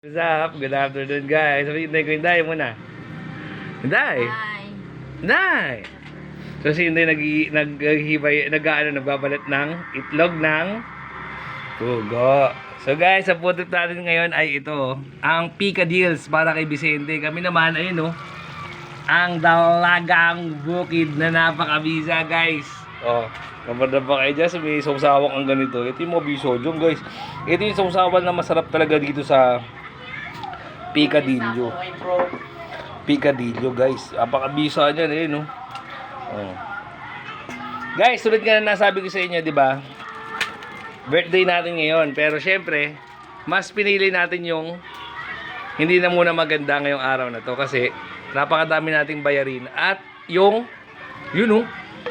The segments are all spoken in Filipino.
What's up? Good afternoon guys. Sabi Inday ko, Inday muna. Inday! Hi. Inday! So si Inday nag naghihibay, nag ano, nagbabalat ng itlog ng pugo. So guys, ang trip natin ngayon ay ito, ang Pika Deals para kay Vicente. Kami naman, ayun oh, ang dalagang bukid na napakabisa guys. Oh, kapag na ba kayo dyan, may sausawang ang ganito. Ito yung mga bisodyo guys. Ito yung sausawan na masarap talaga dito sa Picadillo. Picadillo guys. Apakabisa niyan eh no. Oh. Guys, tulad nga na nasabi ko sa inyo, di ba? Birthday natin ngayon. Pero syempre, mas pinili natin yung hindi na muna maganda ngayong araw na to kasi napakadami nating bayarin at yung yun oh,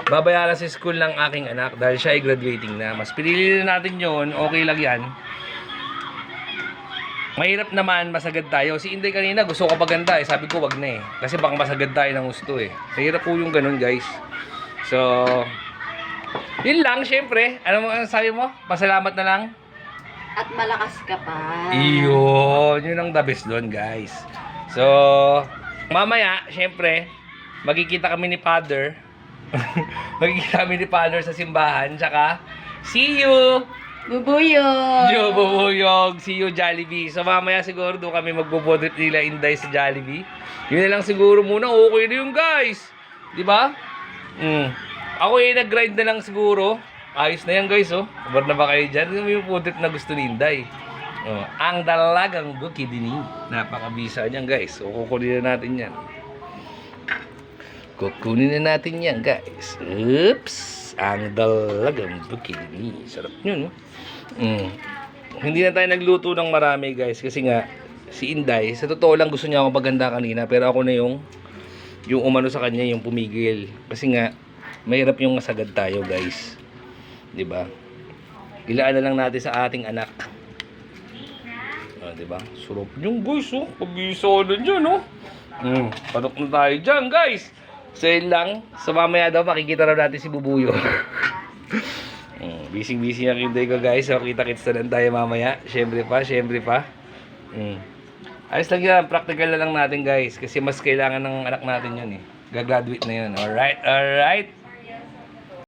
babayaran sa school ng aking anak dahil siya ay graduating na. Mas pinili na natin yon okay lang yan. Mahirap naman, masagad tayo. Si Inday kanina gusto ko paganda eh. Sabi ko wag na eh. Kasi baka masagad tayo ng gusto eh. Mahirap po yung ganun guys. So, yun lang syempre. Ano mo ang sabi mo? Pasalamat na lang. At malakas ka pa. Iyon, yun ang the best doon, guys. So, mamaya, syempre, magkikita kami ni Father. magkikita kami ni Father sa simbahan, tsaka, see you! Bubuyo. Yo, bubuyog! See you, Jollibee. So, mamaya siguro doon kami magbubodrip nila Inday sa Jollibee. Yun na lang siguro muna, okay na yun, guys. Di ba? Mm. Ako yung nag-grind na lang siguro. Ayos na yan, guys, oh. Kabar na ba kayo dyan? Yung trip na gusto ni Inday. Oh, ang dalagang bukid din Napakabisa niyan, guys. So, kukunin na natin yan. Kukunin na natin yan, guys. Oops! Ang dalagang bukid Sarap yun, no? Mm. Hindi na tayo nagluto ng marami, guys. Kasi nga, si Inday, sa totoo lang gusto niya ako maganda kanina. Pero ako na yung, yung umano sa kanya, yung pumigil. Kasi nga, mahirap yung masagad tayo, guys. ba? Ilaan na lang natin sa ating anak. Ah, 'di ba? Surop yung guys, oh. Pabisa na diyan, oh. Hmm, patok na tayo diyan, guys. So yun lang. So mamaya daw makikita raw natin si Bubuyo. hmm, busy-busy na kinday ko, guys. So kita-kits na lang tayo mamaya. Syempre pa, syempre pa. Hmm. Ayos lang yan. Practical na lang natin, guys. Kasi mas kailangan ng anak natin yun, eh. Gagraduate na yun. Alright, alright.